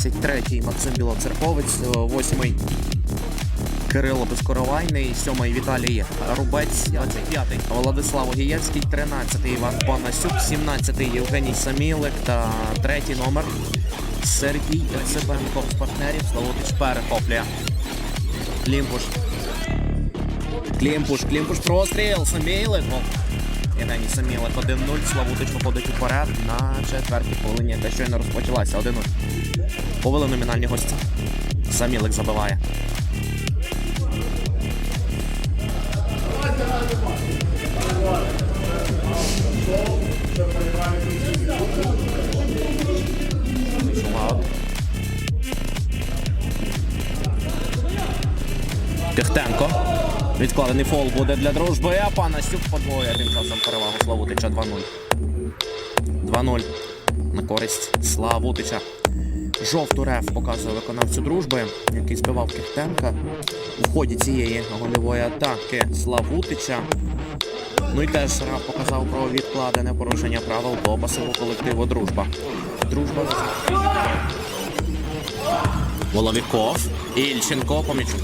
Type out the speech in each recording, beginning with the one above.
матчу номер 23 Максим Білоцерковець, 8 Кирило Безкоровайний, 7-й Віталій Рубець, 25-й Владислав Огієвський, 13 Іван Панасюк, 17 Євгеній Самілик та третій номер Сергій Цибенко з партнерів. Славутич перехоплює. Клімпуш. Клімпуш, Клімпуш простріл, Самілик. Гол. Євгеній Самілик 1-0. Славутич виходить уперед на четвертій хвилині, яка щойно розпочалася. 1-0. Повели номінальні гості. Самілик забиває. Тихтенко. Відкладений фол буде для дружби. А Панасюк подвоює тим часом перевагу Славутича 2-0. 2-0 на користь Славутича. Жовту реф показує виконавцю дружби, який збивав Кихтенка у ході цієї гольової атаки Славутича. Ну і теж реф показав про відкладене порушення правил до пасиву колективу Дружба. Дружба. Воловіков. Ільченко по м'ячу.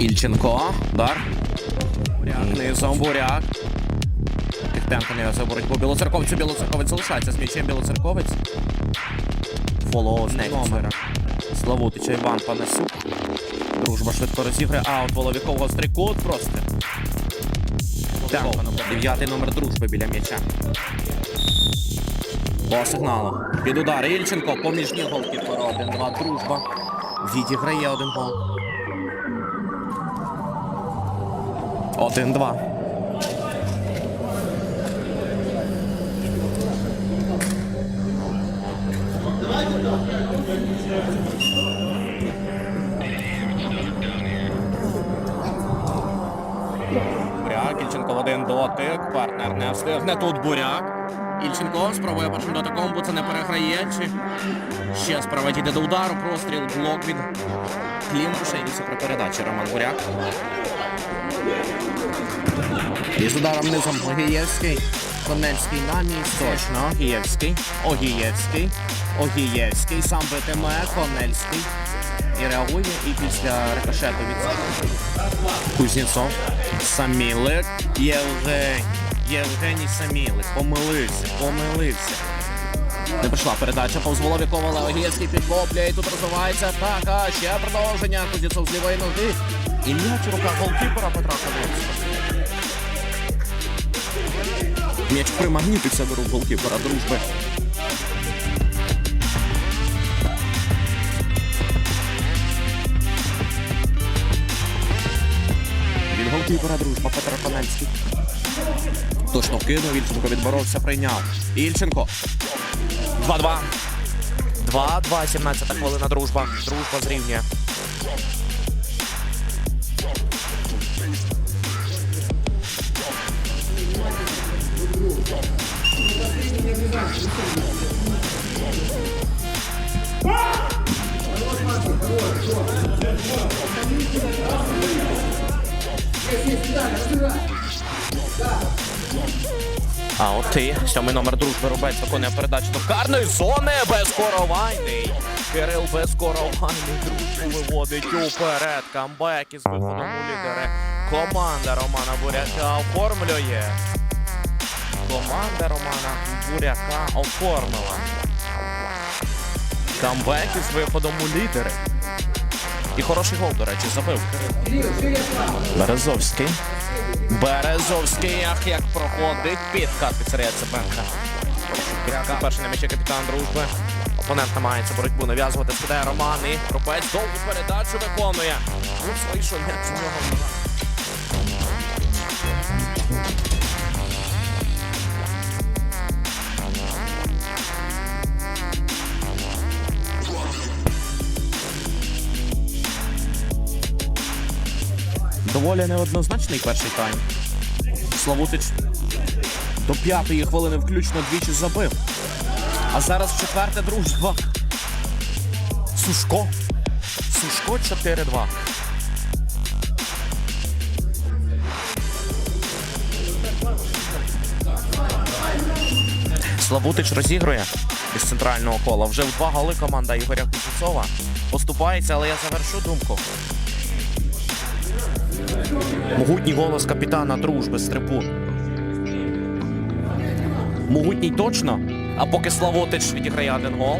Ільченко. Дар. Буряк. Низом Буряк. Кихтенко не боротьбу білоцерковцю. Білоцерковець залишається з м'ячем білоцерковець. Фоло з номера. Славутича Іван Панасюк. Дружба швидко розіграє. Аут Воловіков гострий кут просто. Дев'ятий номер дружби біля м'яча. По сигналу. Під удар Ільченко. Поміж ніг голкіпера. 1-2 дружба. Відіграє один гол. 1-2. Буряк, Ільченко в один дотик. Партнер не встигне. Тут буряк. Ільченко спробує першим дотиком, бо це не переграє. Чи ще справа йде до удару. Простріл, блок від Клімуша. Йдеться про передачі Роман Буряк. І з ударом низом Огієвський. Конельський на місці. Точно. Огієвський. Огієвський. Огієвський. Сам битиме. Конельський. І реагує. І після рикошету від Кузнєцов. Самілик. Євгень. Євгеній Самілик. Помилився. Помилився. Не прийшла передача повз Воловікова, але Огієвський підхоплює. І тут розвивається атака. Ще продовження. Кузнєцов з лівої ноги. І м'яч у руках голкіпера Петра Калинського. М'яч примагнітився до рук голкіпера дружби. Від голкіпера дружба Петра Панельський. Точно кинув, Ільченко відборовся, прийняв. Ільченко. 2-2. 2-2, 17 та хвилина дружба. Дружба зрівнює. Сьомий номер дружби Рубець виконує передачу до карної зони безкоровайний. Кирил безкоровайний дружбу виводить уперед. Камбек із виходом у лідери. Команда Романа Буряка оформлює. Команда Романа Буряка оформила. Камбек із виходом у лідери. І хороший гол, до речі, забив Березовський. Березовський, ах, як проходить під від Сергія Цепенка. Кряка перший на м'ячі капітан дружби. Опонент намагається боротьбу нав'язувати скидає Роман і Крупець довгу передачу виконує. Ну, вийшов м'яч у нього. доволі неоднозначний перший тайм. Славутич до п'ятої хвилини включно двічі забив. А зараз четверта дружба. Сушко. Сушко 4-2. Славутич розігрує із центрального кола. Вже в два голи команда Ігоря Кузнецова. Поступається, але я завершу думку. Могутній голос капітана дружби з трибун. Могутній точно. А поки Славутич відіграє один гол.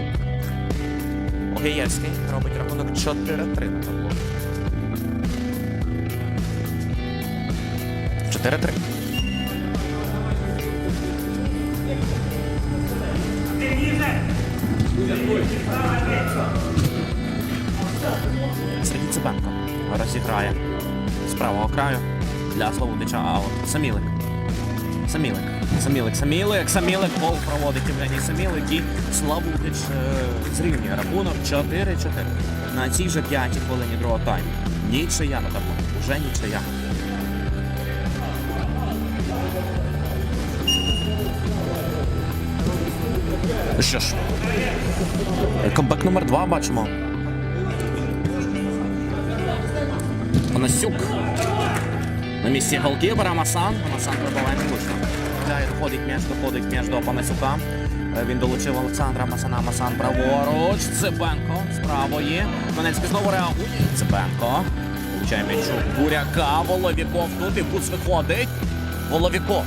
Огієвський робить рахунок 4-3 на табло. 4-3. Сергій Цибенко розіграє з правого краю для Славутича аут. Самілик. Самілик. Самілик, Самілик, Самілик, гол проводить Євгеній Самілик і Славутич е, зрівнює рахунок 4-4. На цій же п'ятій хвилині другого тайму. Нічия на табло. Уже нічия. Ну Що ж, камбек номер два бачимо. Панасюк. На місці голкіпера Масан. Масан пробиває влучно. Далі доходить м'яч, доходить м'яч до Панасюка. Е, Він долучив Олександра Масана. Масан праворуч. Цибенко з правої. Донецький знову реагує. Цибенко. Получає м'ячу. Буряка. Воловіков тут і Буц виходить. Воловіков.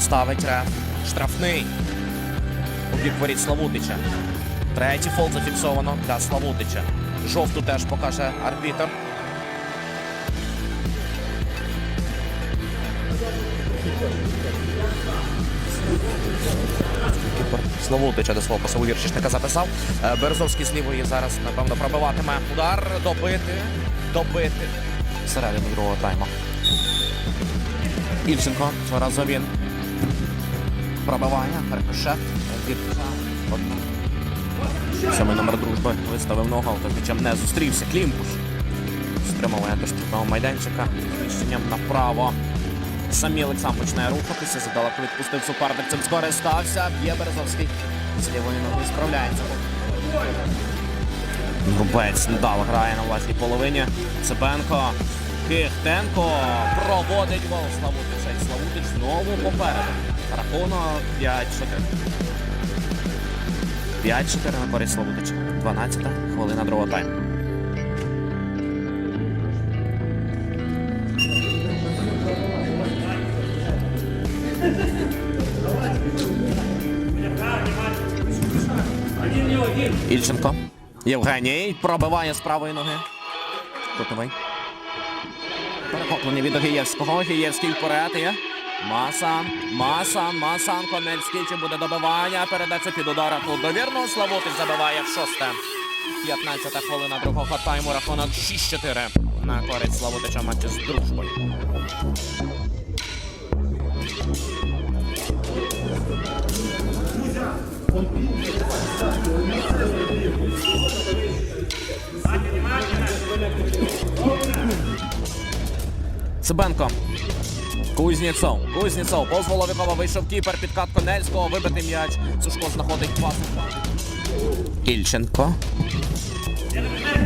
Ставить реф. Штрафний. У бік воріт Славутича. Третій фол зафіксовано для Славутича. Жовту теж покаже арбітр. Кіпер Славутича до свого пасову віршишника записав. Е, Березовський з лівої зараз, напевно, пробиватиме удар. Добити. Добити. Середину другого тайму. Ільченко. Цього разу він пробиває. Рикошет. Сьомий номер дружби виставив ногу, але м'ячем не зустрівся. Клімпуш. Стримовує до штрафного майданчика. Зміщенням направо. Самілик сам починає рухатися. Задалеко відпустив суперник. Цим скористався. Б'є Березовський. З лівої ноги справляється. Рубець недало грає на власній половині. Цибенко. Кихтенко проводить гол Славутича. І Славутич знову попереду. Рахунок 5-4. 5-4 на користь Славутича. 12-та хвилина другого тайму. Ільченко. Євгеній пробиває з правої ноги. Кутовий. Перехоплення від Огієвського. Огієвський вперед є. Масан, Масан, Масан, Конельський. Чи буде добивання? Передача під удара тут довірно. Славутич забиває в шосте. 15 хвилина другого тайму. Рахунок 6-4 на користь Славутича матчі з дружбою. Цибенко. Кузнєцов. Кузнєцов. Повз Воловікова вийшов кіпер. Підкат Конельського. Вибитий м'яч. Сушко знаходить пас. Ільченко.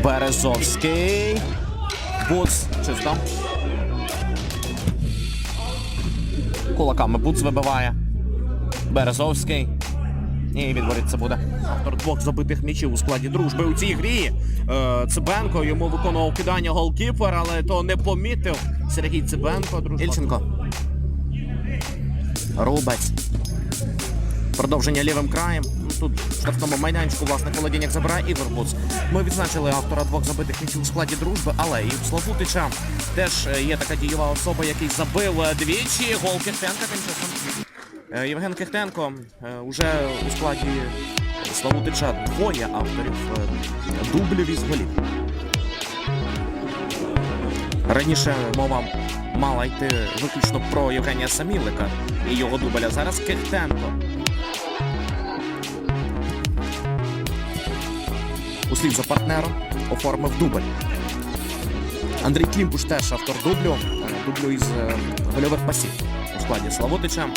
Березовський. Буц. Чисто. Кулаками Буц вибиває. Березовський. І відворіться буде. Автор двох забитих м'ячів у складі дружби у цій грі. Е, Цибенко йому виконував кидання голкіпер, але то не помітив. Сергій Цибенко, дружба. Ільченко. Рубець. Продовження лівим краєм. Ну, Тут в штрафному майданчику власне володіння забирає Ігор Буц. Ми відзначили автора двох забитих м'ячів у складі дружби, але і в Славутича теж е, є така дієва особа, який забив е, двічі. Гол Кихтенка тим часом. Е, Євген Кихтенко е, уже у складі Славутича двоє авторів е, дублів із голів. Раніше мова мала йти виключно про Євгенія Самілика і його дубля. Зараз Кихтенко. Услід за партнером оформив дубль. Андрій Клімпуш теж автор дублю, дублю із гольових пасів у складі Славутича.